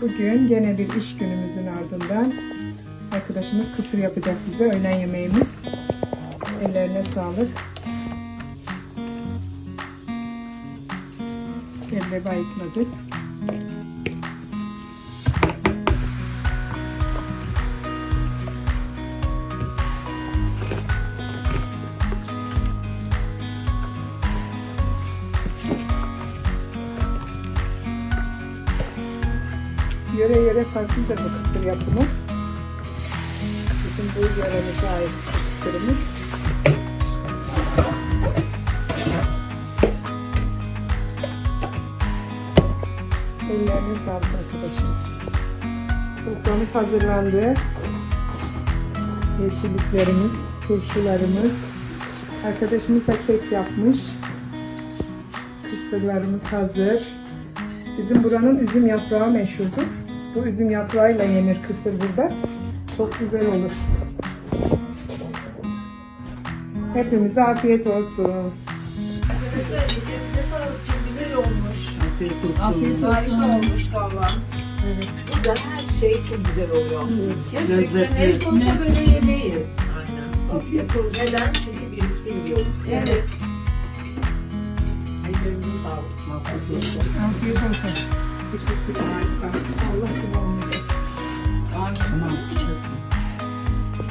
Bugün gene bir iş günümüzün ardından arkadaşımız kısır yapacak bize öğlen yemeğimiz. Ellerine sağlık. Elle bayıkladık. Yöre yöre farklıdır bu kısır yapımı. Bizim bu yöremize ait kısırımız. Ellerine sağlık arkadaşım. Soframız hazırlandı. Yeşilliklerimiz, turşularımız. Arkadaşımız da kek yapmış. Kısırlarımız hazır. Bizim buranın üzüm yaprağı meşhurdur. Bu üzüm yaprağıyla yenir kısır burada. Çok güzel olur. Hepimize afiyet olsun. Arkadaşlar sağlık. Çok güzel olmuş. Afiyet olsun. Afiyet Harika olsun. olmuş valla. Evet. Burada her şey çok güzel oluyor. Gerçekten Lezzetli. el olsa böyle yemeyiz. Aynen. Afiyet olsun. Neden? Çünkü birlikte yiyoruz. Evet. Ellerinize sağlık. Afiyet olsun. Afiyet olsun. I love you.